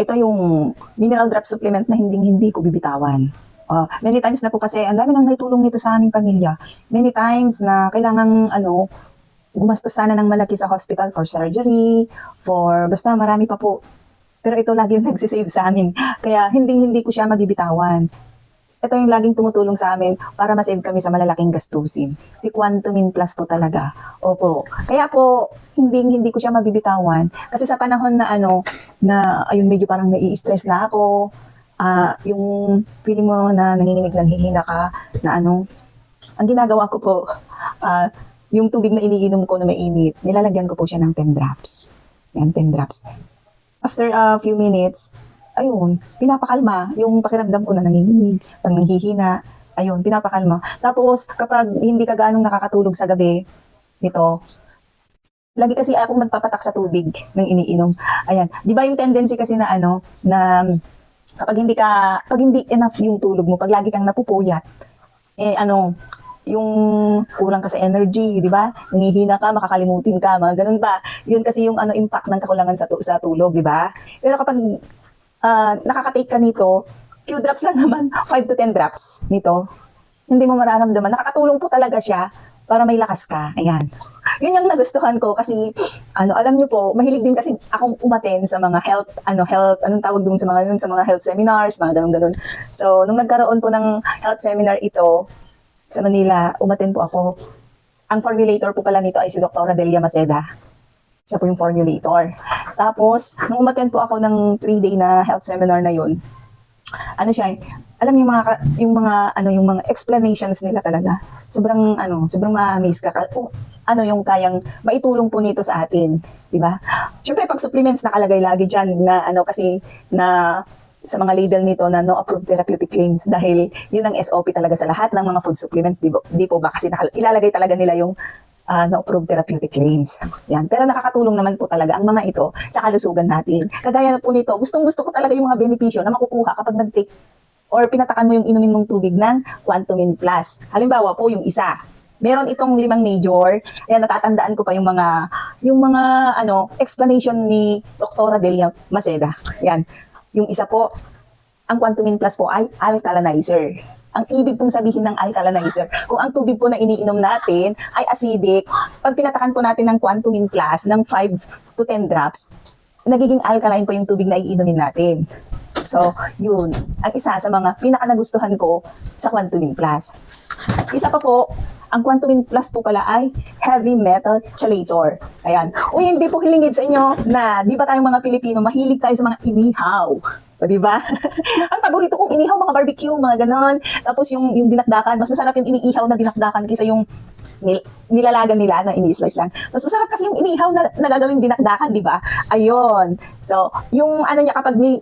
ito yung mineral drop supplement na hindi hindi ko bibitawan. Uh, many times na po kasi, ang dami nang naitulong nito sa aming pamilya. Many times na kailangan, ano, gumastos sana ng malaki sa hospital for surgery, for, basta marami pa po. Pero ito lagi yung nagsisave sa amin. Kaya hindi hindi ko siya mabibitawan. Ito yung laging tumutulong sa amin para ma-save kami sa malalaking gastusin. Si Quantumin Plus po talaga. Opo. Kaya po, hindi hindi ko siya mabibitawan. Kasi sa panahon na ano, na ayun medyo parang nai-stress na ako, ah yung feeling mo na nanginginig, nanghihina ka, na ano, ang ginagawa ko po, ah yung tubig na iniinom ko na mainit, nilalagyan ko po siya ng 10 drops. Yan, 10 drops. After a few minutes, ayun, pinapakalma yung pakiramdam ko na nanginginig, pang nanghihina, ayun, pinapakalma. Tapos, kapag hindi ka ganong nakakatulog sa gabi, nito, lagi kasi akong nagpapatak sa tubig ng iniinom. Ayan, di ba yung tendency kasi na ano, na kapag hindi ka, pag hindi enough yung tulog mo, pag lagi kang napupuyat, eh ano, yung kulang ka sa energy, di ba? Nangihina ka, makakalimutin ka, mga ganun ba? Yun kasi yung ano impact ng kakulangan sa, tu- sa tulog, di ba? Pero kapag ah, nakaka-take ka nito, few drops lang naman, 5 to 10 drops nito, hindi mo mararamdaman. Nakakatulong po talaga siya para may lakas ka. Ayan. Yun yung nagustuhan ko kasi ano, alam niyo po, mahilig din kasi akong umaten sa mga health, ano, health, anong tawag dun sa mga yun, sa mga health seminars, mga ganun ganun. So, nung nagkaroon po ng health seminar ito sa Manila, umaten po ako. Ang formulator po pala nito ay si Dr. Delia Maceda. Siya po yung formulator. Tapos, nung umaten po ako ng 3-day na health seminar na yun, ano siya, eh, alam niyo yung mga yung mga ano yung mga explanations nila talaga. Sobrang ano, sobrang ma-amaze ka kung ano yung kayang maitulong po nito sa atin, di ba? Syempre pag supplements nakalagay lagi diyan na ano kasi na sa mga label nito na no approved therapeutic claims dahil yun ang SOP talaga sa lahat ng mga food supplements, di, ba- di po ba? Kasi nakal- ilalagay talaga nila yung ah, no approved therapeutic claims. Yan. Pero nakakatulong naman po talaga ang mga ito sa kalusugan natin. Kagaya po nito, gustong gusto ko talaga yung mga benepisyo na makukuha kapag nag-take or pinatakan mo yung inumin mong tubig ng Quantumin Plus. Halimbawa po yung isa, meron itong limang major. Ayan, natatandaan ko pa yung mga, yung mga, ano, explanation ni Dr. Delia Maceda. Yan. Yung isa po, ang Quantumin Plus po ay alkalinizer. Ang ibig pong sabihin ng alkalinizer, kung ang tubig po na iniinom natin ay acidic, pag pinatakan po natin ng Quantumin Plus ng 5 to 10 drops, nagiging alkaline po yung tubig na iinumin natin. So, yun. Ang isa sa mga pinaka-nagustuhan ko sa Quantumin Plus. Isa pa po, ang Quantumin Plus po pala ay heavy metal chelator. Ayan. Uy, hindi po hilingid sa inyo na di ba tayong mga Pilipino, mahilig tayo sa mga inihaw. O, di ba? ang paborito kong inihaw, mga barbecue, mga ganon. Tapos yung, yung dinakdakan, mas masarap yung iniihaw na dinakdakan kaysa yung nil, nilalagan nila na ini-slice lang. Mas masarap kasi yung inihaw na nagagawing dinakdakan, di ba? Ayun. So, yung ano niya kapag ni,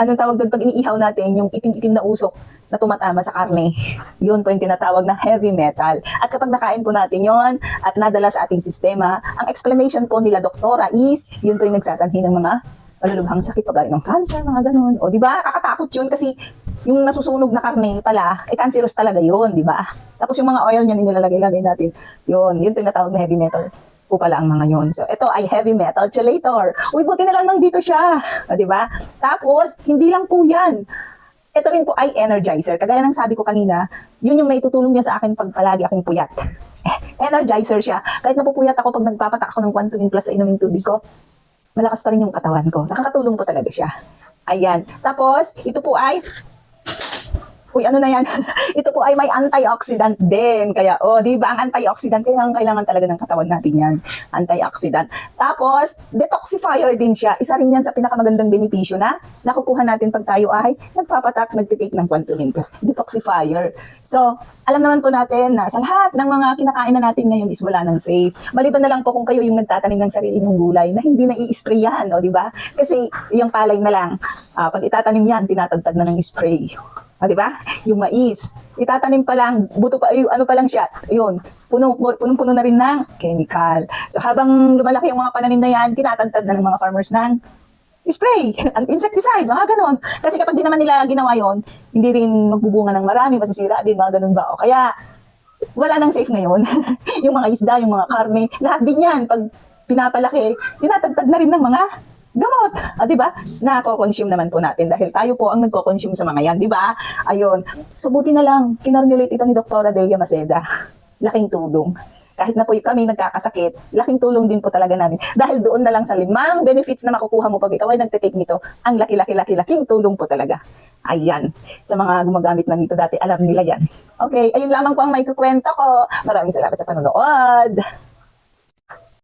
anong tawag doon pag iniihaw natin, yung itim-itim na usok na tumatama sa karne. Yun po yung tinatawag na heavy metal. At kapag nakain po natin yon at nadala sa ating sistema, ang explanation po nila doktora is, yun po yung nagsasanhi ng mga malulubhang sakit kagaya ng cancer, mga ganun. O di ba? Kakatakot yun kasi yung nasusunog na karne pala, eh cancerous talaga yun, di ba? Tapos yung mga oil niyan nilalagay-lagay natin, yun, yun tinatawag na heavy metal po pala ang mga yun. So, ito ay heavy metal chelator. Uy, buti na lang nandito siya. O, di ba? Tapos, hindi lang po yan. Ito rin po ay energizer. Kagaya ng sabi ko kanina, yun yung naitutulong niya sa akin pag palagi akong puyat. Energizer siya. Kahit napupuyat ako pag nagpapatak ako ng Quantum Plus sa inuming tubig ko, malakas pa rin yung katawan ko. Nakakatulong po talaga siya. Ayan. Tapos, ito po ay Uy, ano na yan? Ito po ay may antioxidant din. Kaya, oh, di ba, ang antioxidant, kailangan, kailangan talaga ng katawan natin yan. Antioxidant. Tapos, detoxifier din siya. Isa rin yan sa pinakamagandang benepisyo na nakukuha natin pag tayo ay nagpapatak, nagtitake ng Quantumin Plus. Detoxifier. So, alam naman po natin na sa lahat ng mga kinakain na natin ngayon is wala nang safe. Maliban na lang po kung kayo yung nagtatanim ng sarili ng gulay na hindi na i-spray yan, o di ba? Kasi yung palay na lang, ah, pag itatanim yan, tinatagtag na ng spray. O, di ba? Yung mais. Itatanim pa lang, buto pa, yung ano pa lang siya, yun, puno, punong-puno na rin ng chemical. So habang lumalaki yung mga pananim na yan, tinatagtad na ng mga farmers ng spray, ang insecticide, mga ganon. Kasi kapag di naman nila ginawa yon, hindi rin magbubunga ng marami, masisira din, mga ganon ba. O kaya, wala nang safe ngayon. yung mga isda, yung mga karne, lahat din yan, pag pinapalaki, tinatagtad na rin ng mga gamot. Ah, 'di ba? Nako-consume naman po natin dahil tayo po ang nagko-consume sa mga 'yan, 'di ba? Ayun. So buti na lang finormulate ito ni Dr. Delia Maceda. Laking tulong. Kahit na po kami nagkakasakit, laking tulong din po talaga namin. Dahil doon na lang sa limang benefits na makukuha mo pag ikaw ay nagtitake nito, ang laki-laki-laki-laking tulong po talaga. Ayan. Sa mga gumagamit na nito dati, alam nila yan. Okay, ayun lamang po ang may kukwento ko. Maraming salamat sa panonood.